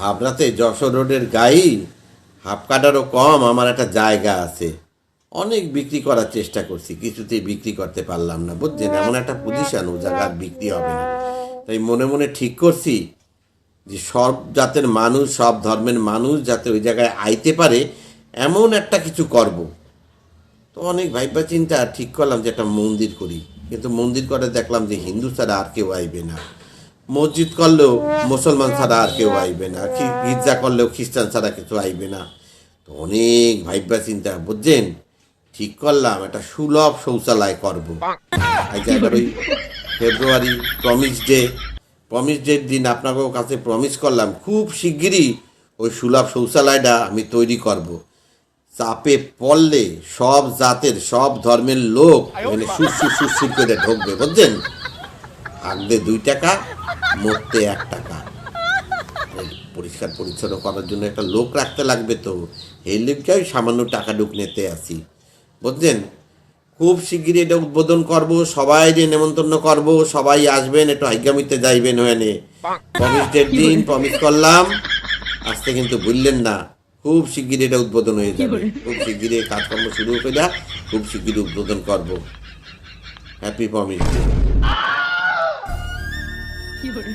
হাবড়াতে যশোর রোডের গাই হাফ কাটারও কম, আমার একটা জায়গা আছে। অনেক বিক্রি করার চেষ্টা করছি কিছুতেই বিক্রি করতে পারলাম না, বুঝছেন? এমন একটা পজিশন ও জায়গা বিক্রি হবে না। তাই মনে মনে ঠিক করছি যে সব জাতের মানুষ, সব ধর্মের মানুষ যাতে ওই জায়গায় আইতে পারে, এমন একটা কিছু করব। তো অনেক ভাইবা চিন্তা, ঠিক করলাম যে একটা মন্দির করি। কিন্তু মন্দির করে দেখলাম যে হিন্দু ছাড়া আর কেউ আইবে না। মসজিদ করলেও মুসলমান ছাড়া আর কেউ আইবে না গির্জা করলেও খ্রিস্টান ছাড়া কিছু আইবে না। তো অনেক ভাইবা চিন্তা, বুঝছেন? ঠিক করলাম, একটা সুলভ শৌচালয় করব। এই ওই ফেব্রুয়ারি প্রমিস ডে প্রমিস ডের দিন আপনাদের কাছে প্রমিস করলাম, খুব শিগগিরই ওই সুলভ শৌচালয়টা আমি তৈরি করব। চাপে পড়লে সব জাতের, সব ধর্মের লোক মানে সুসুর সুসুর করে ঢুকবে, বুঝছেন? আগলে দুই টাকা মরতে এক টাকা। পরিষ্কার পরিচ্ছন্ন করার জন্য একটা লোক রাখতে লাগবে তো। এই লোককে ওই সামান্য টাকা ঢুক নিতে আসি। বুঝছেন? খুব শিগগিরই এটা উদ্বোধন করব সবাই যে নেমন্তন্ন করব সবাই আসবেন একটু হাইগামিতে যাইবেন ওখানে। প্রমিস ডেট দিন প্রমিস করলাম। আসতে কিন্তু ভুললেন না। খুব শিগগিরই এটা উদ্বোধন হয়ে যাবে। খুব শিগগিরই এই কাজকর্ম শুরু করে খুব শিগগিরই উদ্বোধন করব। Happy promise day you